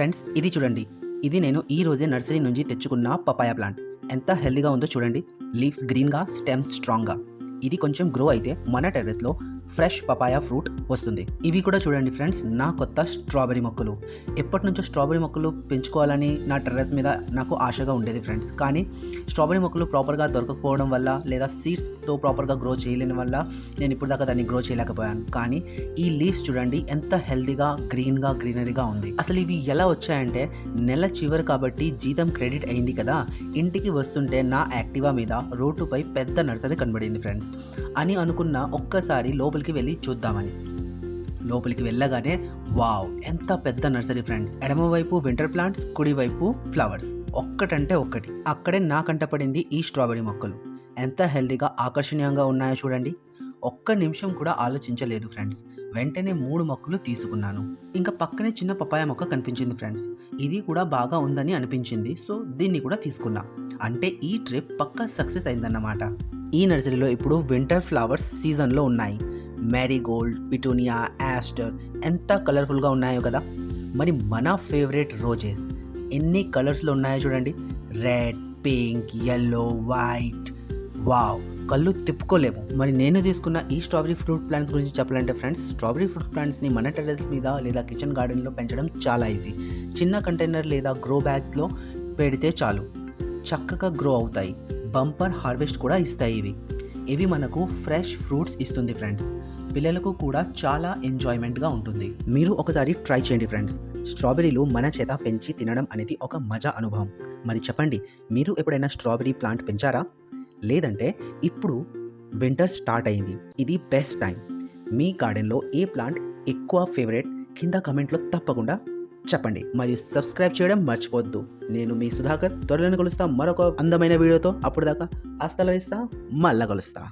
Friends ఇది చూడండి. ఇది నేను ఈ రోజే నర్సరీ నుంచి తెచ్చుకున్న పపాయ ప్లాంట్. ఎంత హెల్దీగా ఉందో చూడండి. లీవ్స్ గ్రీన్గా స్టెమ్ స్ట్రాంగ్గా. ఇది కొంచెం గ్రో అయితే మన టెర్రస్లో ఫ్రెష్ పపాయ ఫ్రూట్ వస్తుంది. ఇవి కూడా చూడండి ఫ్రెండ్స్ నా కొత్త స్ట్రాబెరీ మొక్కలు. ఎప్పటి నుంచో స్ట్రాబెరీ మొక్కలు పెంచుకోవాలని నా టెర్రస్ మీద నాకు ఆశగా ఉండేది ఫ్రెండ్స్ కానీ స్ట్రాబెరీ మొక్కలు ప్రాపర్గా దొరకకపోవడం వల్ల లేదా సీడ్స్తో ప్రాపర్గా గ్రో చేయలేని వల్ల నేను ఇప్పుడు దాకా దాన్ని గ్రో చేయలేకపోయాను. కానీ ఈ లీవ్స్ చూడండి ఎంత హెల్దీగా గ్రీన్గా గ్రీనరీగా ఉంది. అసలు ఇవి ఎలా వచ్చాయంటే నెల చివరి కాబట్టి జీతం క్రెడిట్ అయింది కదా. ఇంటికి వస్తుంటే నా యాక్టివా మీద రోడ్డుపై పెద్ద నర్సరీ కనబడింది ఫ్రెండ్స్ అని అనుకున్న ఒక్కసారి లోపలికి వెళ్ళి చూద్దామని. లోపలికి వెళ్ళగానే వావ్ ఎంత పెద్ద నర్సరీ ఫ్రెండ్స్. ఎడమవైపు వింటర్ ప్లాంట్స్ కుడివైపు ఫ్లవర్స్. ఒక్కటంటే ఒక్కటి. అక్కడే నా కంటపడింది ఈ స్ట్రాబెరీ మొక్కలు. ఎంత హెల్తీగా ఆకర్షణీయంగా ఉన్నాయో చూడండి. ఒక్క నిమిషం కూడా ఆలోచించలేదు ఫ్రెండ్స్. వెంటనే మూడు మొక్కలు తీసుకున్నాను. ఇంకా పక్కనే చిన్న పపాయ మొక్క కనిపించింది ఫ్రెండ్స్. ఇది కూడా బాగా ఉందని అనిపించింది సో దీన్ని కూడా తీసుకున్నా. అంటే ఈ ట్రిప్ పక్కా సక్సెస్ అయిందన్నమాట. ఈ నర్సరీలో ఇప్పుడు వింటర్ ఫ్లవర్స్ సీజన్లో ఉన్నాయి. మ్యారీగోల్డ్ పిటూనియా యాస్టర్ ఎంత కలర్ఫుల్గా ఉన్నాయో కదా. మరి మన ఫేవరెట్ రోజెస్ ఎన్ని కలర్స్లో ఉన్నాయో చూడండి. Red pink yellow white wow కళ్ళు తిప్పుకోలేము. మరి నేను తీసుకున్న ఈ స్ట్రాబెరీ ఫ్రూట్ ప్లాంట్స్ గురించి చెప్పాలంటే ఫ్రెండ్స్ స్ట్రాబెరీ ఫ్రూట్ ప్లాంట్స్ని మన టెరెస్ మీద లేదా కిచెన్ గార్డెన్లో పెంచడం చాలా ఈజీ చిన్న కంటైనర్ లేదా గ్రో బ్యాగ్స్లో పెడితే చాలు. చక్కగా గ్రో అవుతాయి. బంపర్ హార్వెస్ట్ కూడా ఇస్తాయి ఇవి. ఇవి మనకు ఫ్రెష్ ఫ్రూట్స్ ఇస్తుంది ఫ్రెండ్స్ పిల్లలకు కూడా చాలా ఎంజాయ్మెంట్గా ఉంటుంది. మీరు ఒకసారి ట్రై చేయండి ఫ్రెండ్స్ స్ట్రాబెరీలు మన చేత పెంచి తినడం అనేది ఒక మజా అనుభవం. మరి చెప్పండి మీరు ఎప్పుడైనా స్ట్రాబెరీ ప్లాంట్ పెంచారా? లేదంటే ఇప్పుడు వింటర్ స్టార్ట్ అయింది. ఇది బెస్ట్ టైం మీ గార్డెన్లో ఏ ప్లాంట్ ఎక్కువ ఫేవరెట్ కింద కమెంట్లో తప్పకుండా చెప్పండి. మరియు సబ్స్క్రైబ్ చేయడం మర్చిపోవద్దు. నేను మీ సుధాకర్. త్వరలో కలుస్తా మరొక అందమైన వీడియోతో. అప్పుడు దాకా అస్తలో ఇస్తా మళ్ళా కలుస్తా.